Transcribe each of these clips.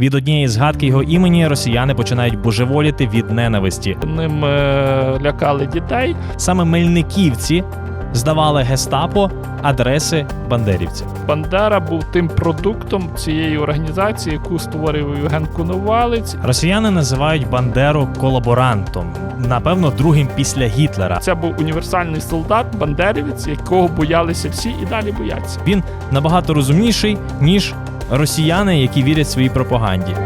Від однієї згадки його імені росіяни починають божеволіти від ненависті. Ним е, лякали дітей. Саме мельниківці здавали гестапо адреси бандерівців. Бандера був тим продуктом цієї організації, яку створив Євген Коновалець. Росіяни називають Бандеру колаборантом, напевно, другим після Гітлера. Це був універсальний солдат, бандерівець, якого боялися всі і далі бояться. Він набагато розумніший ніж росіяни, які вірять своїй пропаганді.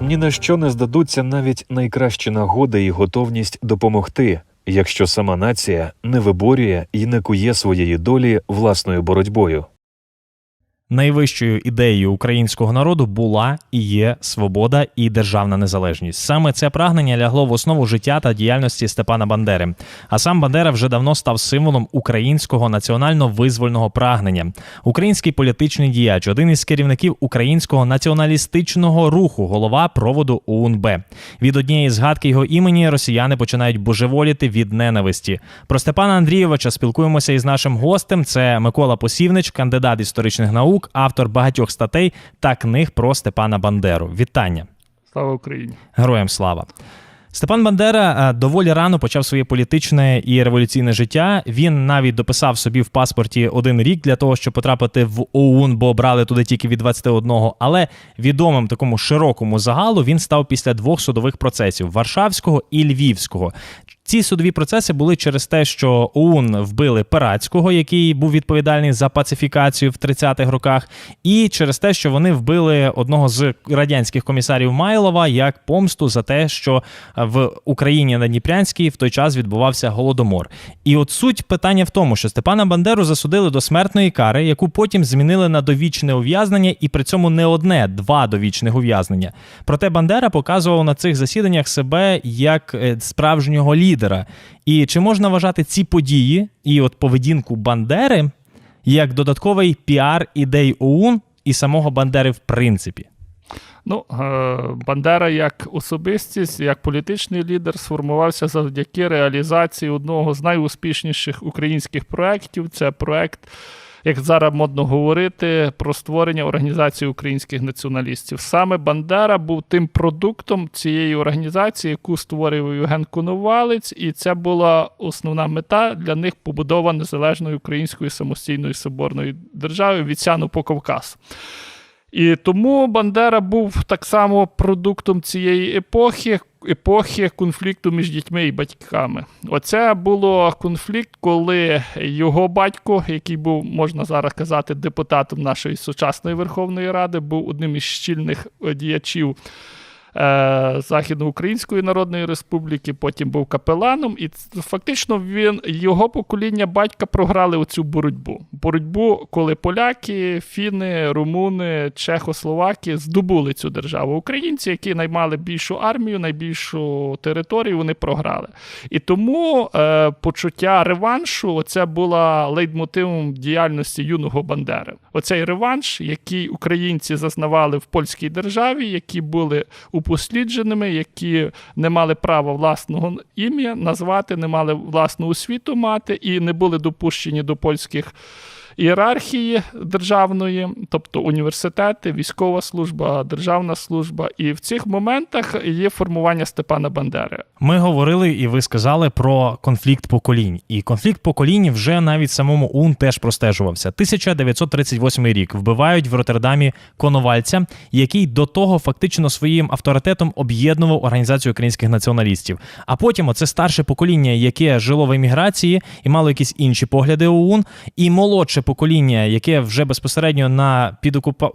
Ні на що не здадуться навіть найкращі нагоди і готовність допомогти, якщо сама нація не виборює і не кує своєї долі власною боротьбою. Найвищою ідеєю українського народу була і є свобода і державна незалежність. Саме це прагнення лягло в основу життя та діяльності Степана Бандери. А сам Бандера вже давно став символом українського національно-визвольного прагнення. Український політичний діяч, один із керівників українського націоналістичного руху, голова проводу УНБ. Від однієї згадки його імені росіяни починають божеволіти від ненависті. Про Степана Андрійовича спілкуємося із нашим гостем. Це Микола Посівнич, кандидат історичних наук, автор багатьох статей та книг про Степана Бандеру. Вітання. Слава Україні! Героям слава. Степан Бандера е, доволі рано почав своє політичне і революційне життя. Він навіть дописав собі в паспорті один рік для того, щоб потрапити в ОУН, бо брали туди тільки від 21-го. Але відомим такому широкому загалу він став після двох судових процесів Варшавського і Львівського. Ці судові процеси були через те, що ОУН вбили Перацького, який був відповідальний за пацифікацію в 30-х роках, і через те, що вони вбили одного з радянських комісарів Майлова як помсту за те, що в Україні на Дніпрянській в той час відбувався голодомор. І от суть питання в тому, що Степана Бандеру засудили до смертної кари, яку потім змінили на довічне ув'язнення, і при цьому не одне, два довічних ув'язнення. Проте Бандера показував на цих засіданнях себе як е, справжнього лідера. І чи можна вважати ці події і от поведінку Бандери як додатковий піар ідей ОУН і самого Бандери в принципі? Ну, е, Бандера як особистість, як політичний лідер сформувався завдяки реалізації одного з найуспішніших українських проєктів. Це проєкт, як зараз модно говорити, про створення організації українських націоналістів. Саме Бандера був тим продуктом цієї організації, яку створив Євген Коновалець, і це була основна мета для них побудова незалежної української самостійної соборної держави від Сяну по Кавказ. І тому Бандера був так само продуктом цієї епохи, епохи конфлікту між дітьми і батьками. Оце було конфлікт, коли його батько, який був, можна зараз казати, депутатом нашої сучасної Верховної Ради, був одним із щільних е, діячів. Е, Західноукраїнської Народної Республіки, потім був капеланом, і фактично він його покоління батька програли оцю боротьбу. Боротьбу, коли поляки, фіни, румуни, чехословаки здобули цю державу. Українці, які наймали більшу армію, найбільшу територію, вони програли. І тому е, почуття реваншу це була лейтмотивом діяльності юного Бандери. Оцей реванш, який українці зазнавали в польській державі, які були упослідженими, які не мали права власного ім'я назвати, не мали власну освіту мати і не були допущені до польських. Ієрархії державної, тобто університети, військова служба, державна служба, і в цих моментах є формування Степана Бандери. Ми говорили, і ви сказали про конфлікт поколінь. І конфлікт поколінь вже навіть самому УН теж простежувався. 1938 рік вбивають в Роттердамі Коновальця, який до того фактично своїм авторитетом об'єднував організацію українських націоналістів. А потім оце старше покоління, яке жило в еміграції і мало якісь інші погляди ОУН, і молодше покоління, яке вже безпосередньо на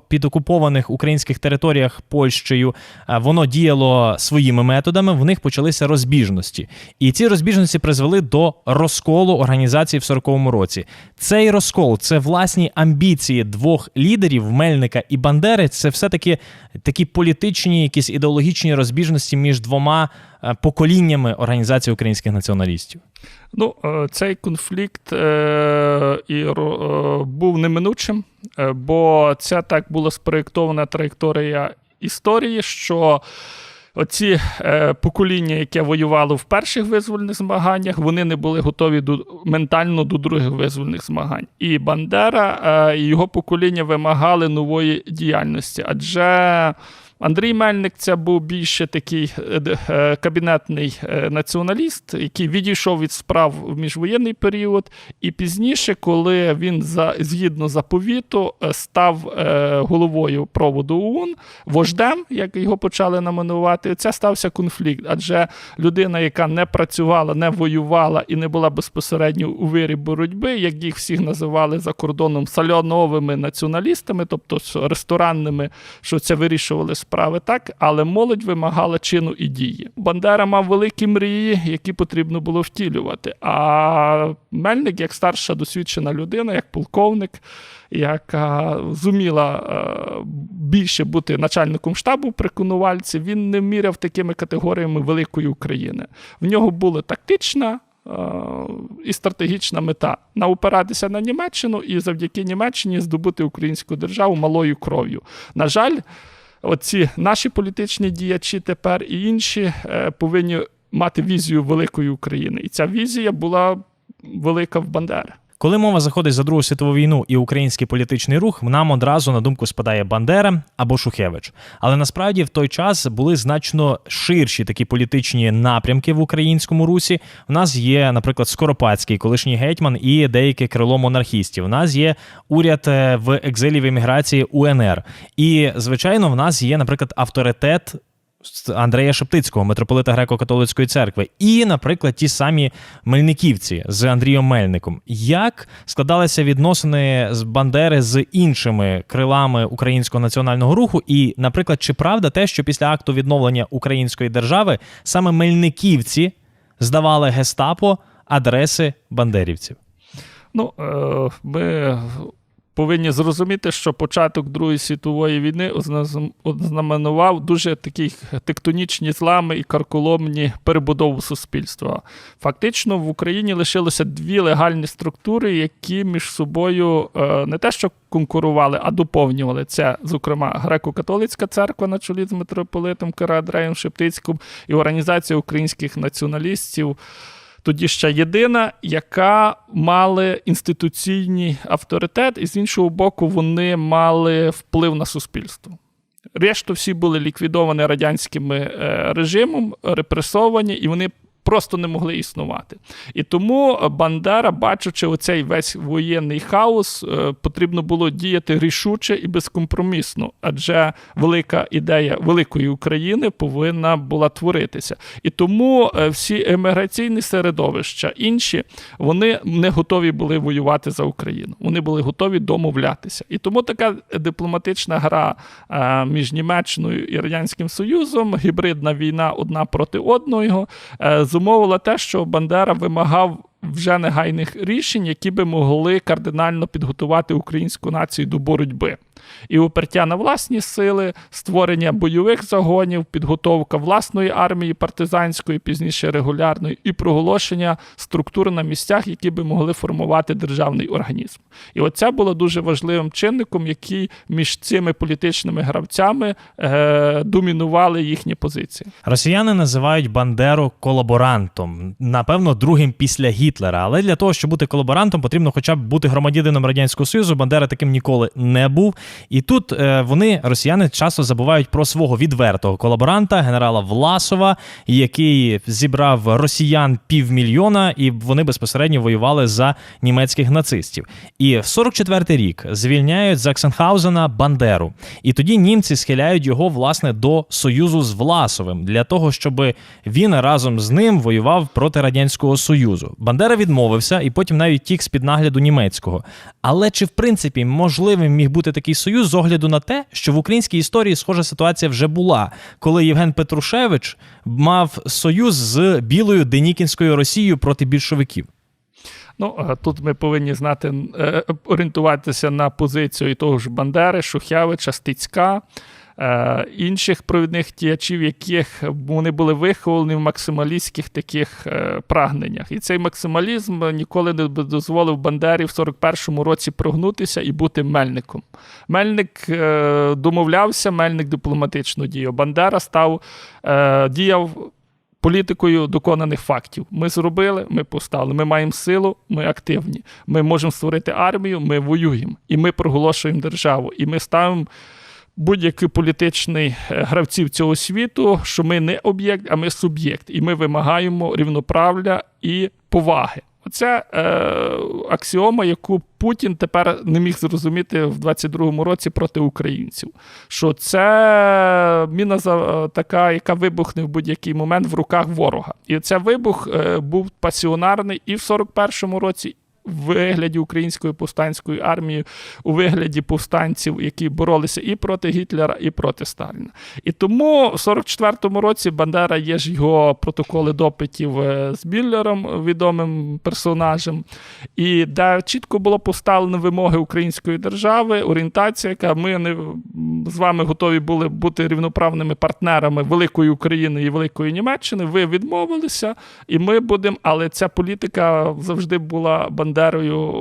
підокупованих українських територіях Польщею, воно діяло своїми методами. В них почалися розбіжності, і ці розбіжності призвели до розколу організації в 40-му році. Цей розкол це власні амбіції двох лідерів Мельника і Бандери. Це все таки такі політичні, якісь ідеологічні розбіжності між двома поколіннями організації українських націоналістів. Ну, е, цей конфлікт е, і, е, був неминучим, е, бо це так була спроєктована траєкторія історії, що Оці е, покоління, яке воювало в перших визвольних змаганнях, вони не були готові до, ментально до других визвольних змагань. І Бандера е, і його покоління вимагали нової діяльності. Адже Андрій Мельник це був більше такий е, е, кабінетний е, націоналіст, який відійшов від справ в міжвоєнний період. І пізніше, коли він за згідно заповіту став головою проводу ОУН, вождем, як його почали наменувати, це стався конфлікт. Адже людина, яка не працювала, не воювала і не була безпосередньо у вирі боротьби, як їх всіх називали за кордоном сальоновими націоналістами, тобто ресторанними, що це вирішували справи так, але молодь вимагала чину і дії. Бандера мав великі мрії, які потрібно було втілювати. А Мельник, як старша досвідчена людина, як полковник, яка зуміла е, більше бути начальником штабу при Конувальці, він не міряв такими категоріями великої України. В нього була тактична. е, І стратегічна мета наупиратися на Німеччину і завдяки Німеччині здобути українську державу малою кров'ю. На жаль, оці наші політичні діячі тепер і інші е, повинні мати візію великої України. І ця візія була велика в Бандери. Коли мова заходить за Другу світову війну і український політичний рух, нам одразу на думку спадає Бандера або Шухевич. Але насправді в той час були значно ширші такі політичні напрямки в українському русі. У нас є, наприклад, Скоропадський, колишній гетьман, і деяке крило монархістів. У нас є уряд е, в екзилі в еміграції УНР. І звичайно, в нас є, наприклад, авторитет Андрея Шептицького, митрополита Греко-католицької церкви, і, наприклад, ті самі Мельниківці з Андрієм Мельником. Як складалися відносини з Бандери з іншими крилами українського національного руху? І, наприклад, чи правда те, що після акту відновлення української держави саме Мельниківці здавали гестапо адреси бандерівців? Ну, е, ми повинні зрозуміти, що початок Другої світової війни ознаменував дуже такі тектонічні злами і карколомні перебудову суспільства. Фактично в Україні лишилося дві легальні структури, які між собою е, не те, що конкурували, а доповнювали. Це, зокрема, греко-католицька церква на чолі з митрополитом Кирадреєм Шептицьким і Організація українських націоналістів тоді ще єдина, яка мали інституційний авторитет, і з іншого боку, вони мали вплив на суспільство. Решту всі були ліквідовані радянським е, режимом, репресовані, і вони просто не могли існувати. І тому Бандера, бачачи оцей весь воєнний хаос, е, потрібно було діяти рішуче і безкомпромісно, адже велика ідея великої України повинна була творитися. І тому е, всі еміграційні середовища, інші, вони не готові були воювати за Україну. Вони були готові домовлятися. І тому така дипломатична гра е, між Німеччиною і Радянським Союзом, гібридна війна одна проти одного, зумовила те, що Бандера вимагав. Вже негайних рішень, які би могли кардинально підготувати українську націю до боротьби. І упертя на власні сили, створення бойових загонів, підготовка власної армії партизанської, пізніше регулярної, і проголошення структур на місцях, які би могли формувати державний організм. І оце було дуже важливим чинником, який між цими політичними гравцями е, домінували їхні позиції. Росіяни називають Бандеру колаборантом, напевно, другим після Гітлера. Але для того, щоб бути колаборантом, потрібно хоча б бути громадянином Радянського Союзу. Бандера таким ніколи не був. І тут е, вони, росіяни, часто забувають про свого відвертого колаборанта, генерала Власова, який зібрав росіян півмільйона, і вони безпосередньо воювали за німецьких нацистів. І в 44-й рік звільняють з Аксенхаузена Бандеру. І тоді німці схиляють його власне до союзу з Власовим для того, щоб він разом з ним воював проти радянського союзу. Бандера відмовився і потім навіть тік з під нагляду німецького. Але чи в принципі можливим міг бути такий союз з огляду на те, що в українській історії схожа ситуація вже була, коли Євген Петрушевич мав союз з білою Денікінською Росією проти більшовиків? Ну, е, тут ми повинні знати, е, орієнтуватися на позицію того ж Бандери, Шухевича, Стецька, е, інших провідних діячів, яких вони були виховані в максималістських таких е, прагненнях. І цей максималізм ніколи не дозволив Бандері в 41-му році прогнутися і бути мельником. Мельник е, домовлявся, мельник дипломатично діяв. Бандера став е, діяв політикою доконаних фактів. Ми зробили, ми поставили. Ми маємо силу, ми активні. Ми можемо створити армію, ми воюємо. І ми проголошуємо державу. І ми ставимо будь-який політичний е, гравців цього світу, що ми не об'єкт, а ми суб'єкт. І ми вимагаємо рівноправля і поваги. Оце е, аксіома, яку Путін тепер не міг зрозуміти в 22-му році проти українців. Що це міна за- така, яка вибухне в будь-який момент в руках ворога. І це вибух е, був пасіонарний і в 41-му році. Вигляді української повстанської армії, у вигляді повстанців, які боролися і проти Гітлера, і проти Сталіна. І тому в 44-му році Бандера є ж його протоколи допитів е, з Біллером, відомим персонажем, і де чітко було поставлено вимоги української держави, орієнтація, яка ми не з вами готові були бути рівноправними партнерами Великої України і Великої Німеччини. Ви відмовилися, і ми будемо. Але ця політика завжди була Бандерою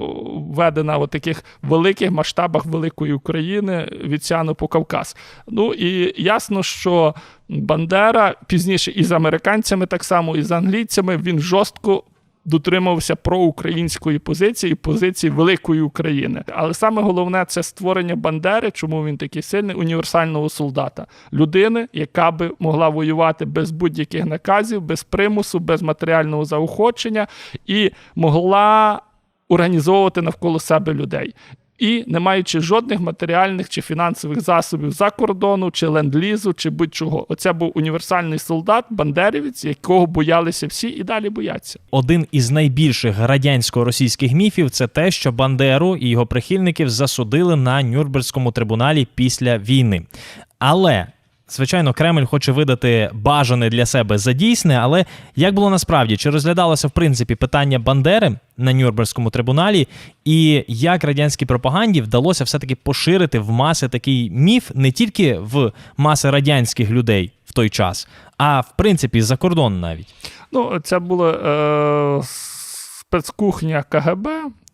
введена в таких великих масштабах Великої України від Сяну по Кавказ. Ну і ясно, що Бандера пізніше і з американцями, так само, і з англійцями він жорстко. Дотримався проукраїнської позиції, позиції великої України. Але саме головне це створення Бандери, чому він такий сильний, універсального солдата, людини, яка би могла воювати без будь-яких наказів, без примусу, без матеріального заохочення, і могла організовувати навколо себе людей. І не маючи жодних матеріальних чи фінансових засобів за кордону, чи ленд-лізу, чи будь-чого. Оце був універсальний солдат, бандерівець, якого боялися всі і далі бояться. Один із найбільших радянсько-російських міфів це те, що Бандеру і його прихильників засудили на Нюрнберзькому трибуналі після війни. Але. Звичайно, Кремль хоче видати бажане для себе за дійсне, але як було насправді, чи розглядалося в принципі питання Бандери на Нюрнберзькому трибуналі, і як радянській пропаганді вдалося все-таки поширити в маси такий міф не тільки в маси радянських людей в той час, а в принципі за кордон навіть. Ну, це була е, спецкухня КГБ.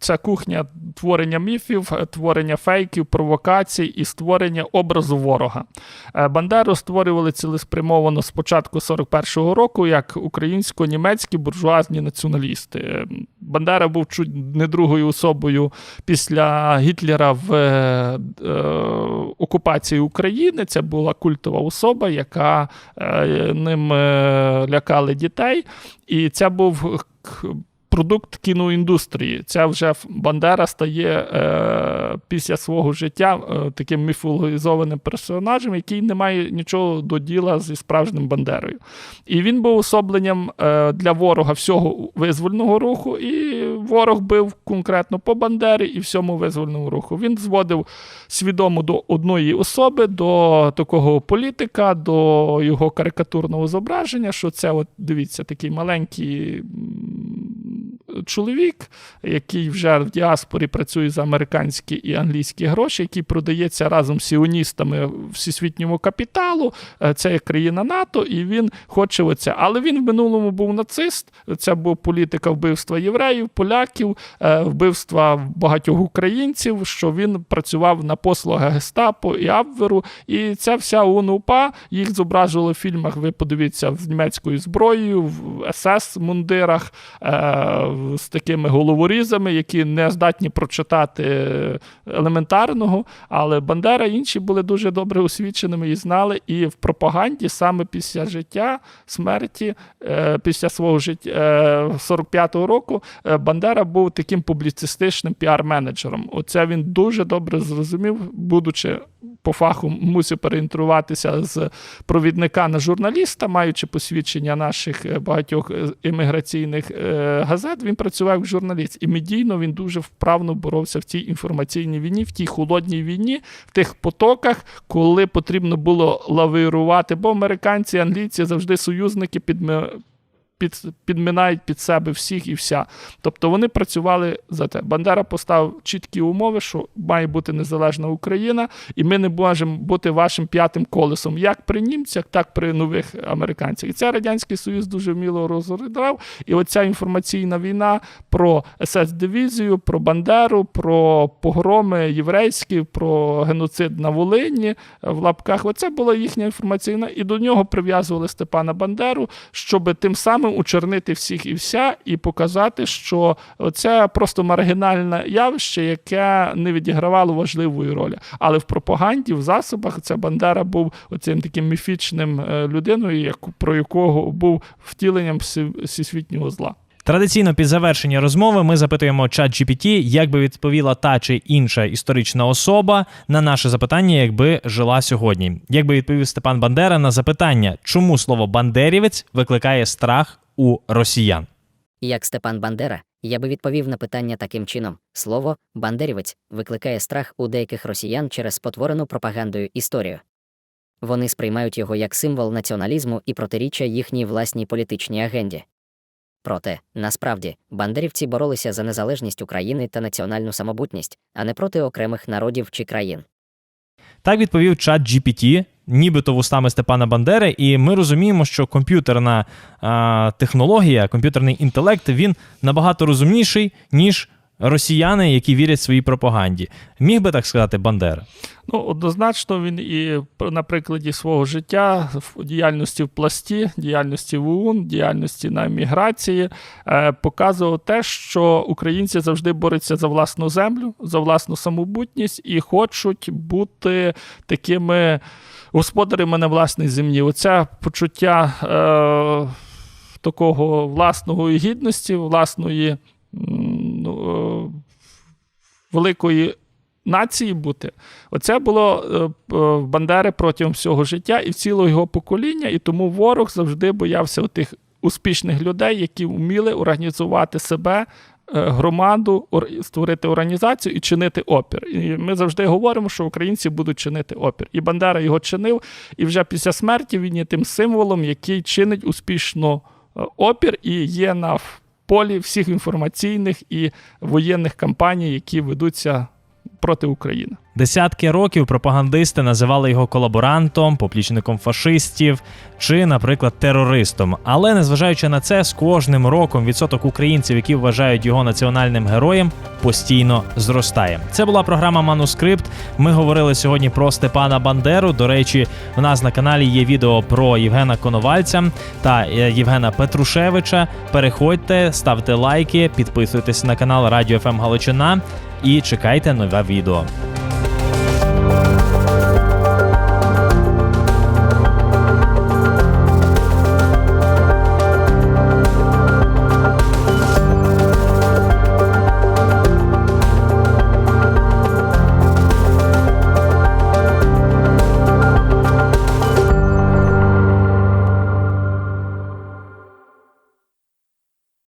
Це кухня творення міфів, е, творення фейків, провокацій і створення образу ворога. Е, Бандеру створювали цілеспрямовано з початку 41-го року як українсько-німецькі буржуазні націоналісти. Е, Бандера був чуть не другою особою після Гітлера в е, окупації України. Це була культова особа, яка е, ним е, лякали дітей. І це був продукт кіноіндустрії. Це вже Бандера стає е, після свого життя е, таким міфологізованим персонажем, який не має нічого до діла зі справжнім Бандерою. І він був особленням е, для ворога всього визвольного руху, і ворог бив конкретно по Бандері і всьому визвольному руху. Він зводив свідомо до одної особи, до такого політика, до його карикатурного зображення, що це, от дивіться, такий маленький чоловік, який вже в діаспорі працює за американські і англійські гроші, який продається разом з сіоністами всесвітньому капіталу. Е, Це є країна НАТО, і він хоче оце. Але він в минулому був нацист. Це був політика вбивства євреїв, поляків, е, вбивства багатьох українців. Що він працював на послугах Гестапо і Абверу. І ця вся УНУПА їх зображували в фільмах. Ви подивіться з німецькою зброєю, в СС-мундирах. Е, з такими головорізами, які не здатні прочитати елементарного. Але Бандера інші були дуже добре освіченими і знали. І в пропаганді саме після життя, смерті, е, після свого життя е, 45-го року, е, Бандера був таким публіцистичним піар-менеджером. Оце він дуже добре зрозумів, будучи. По фаху мусив переінтруватися з провідника на журналіста, маючи посвідчення наших е, багатьох е, імміграційних е, газет, він працював як журналіст. І медійно він дуже вправно боровся в цій інформаційній війні, в тій холодній війні, в тих потоках, коли потрібно було лавірувати, бо американці, англійці завжди союзники під. Під, підминають під себе всіх і вся. Тобто вони працювали за те. Бандера поставив чіткі умови, що має бути незалежна Україна, і ми не можемо бути вашим п'ятим колесом, як при німцях, так при нових американцях. І це радянський союз дуже вміло розглядав. І оця інформаційна війна про СС-дивізію, про Бандеру, про погроми єврейські, про геноцид на Волині е, в лапках. Оце була їхня інформаційна, і до нього прив'язували Степана Бандеру, щоб тим самим учернити всіх і вся, і показати, що це просто маргінальне явище, яке не відігравало важливої ролі. Але в пропаганді, в засобах, ця Бандера був оцим таким міфічним е, людиною, як, про якого був втіленням всесвітнього зла. Традиційно під завершення розмови ми запитуємо чат GPT, як би відповіла та чи інша історична особа на наше запитання, якби жила сьогодні. Як би відповів Степан Бандера на запитання, чому слово бандерівець викликає страх у росіян. Як Степан Бандера, я би відповів на питання таким чином: слово бандерівець викликає страх у деяких росіян через спотворену пропагандою історію. Вони сприймають його як символ націоналізму і протиріччя їхній власній політичній агенді. Проте, насправді, бандерівці боролися за незалежність України та національну самобутність, а не проти окремих народів чи країн. Так відповів чат GPT, нібито вустами Степана Бандери, і ми розуміємо, що комп'ютерна е, технологія, комп'ютерний інтелект він набагато розумніший, ніж росіяни, які вірять своїй пропаганді. Міг би так сказати Бандера. Ну, однозначно, він і на прикладі свого життя, в діяльності в пласті, діяльності в ОУН, діяльності на еміграції, е, показував те, що українці завжди борються за власну землю, за власну самобутність і хочуть бути такими господарями на власній землі. Оце почуття е, такого власної гідності, власної ну, е, великої нації бути. Оце було е, е, в Бандери протягом всього життя і цілого його покоління, і тому ворог завжди боявся тих успішних людей, які вміли організувати себе. е, Громаду ор- створити організацію і чинити опір. І ми завжди говоримо, що українці будуть чинити опір. І Бандера його чинив, і вже після смерті він є тим символом, який чинить успішно опір і є на полі всіх інформаційних і воєнних кампаній, які ведуться проти України. Десятки років пропагандисти називали його колаборантом, поплічником фашистів чи, наприклад, терористом. Але незважаючи на це, з кожним роком відсоток українців, які вважають його національним героєм, постійно зростає. Це була програма Манускрипт. Ми говорили сьогодні про Степана Бандеру. До речі, у нас на каналі є відео про Євгена Коновальця та е, Євгена Петрушевича. Переходьте, ставте лайки, підписуйтесь на канал Радіо ФМ Галичина і чекайте нове відео.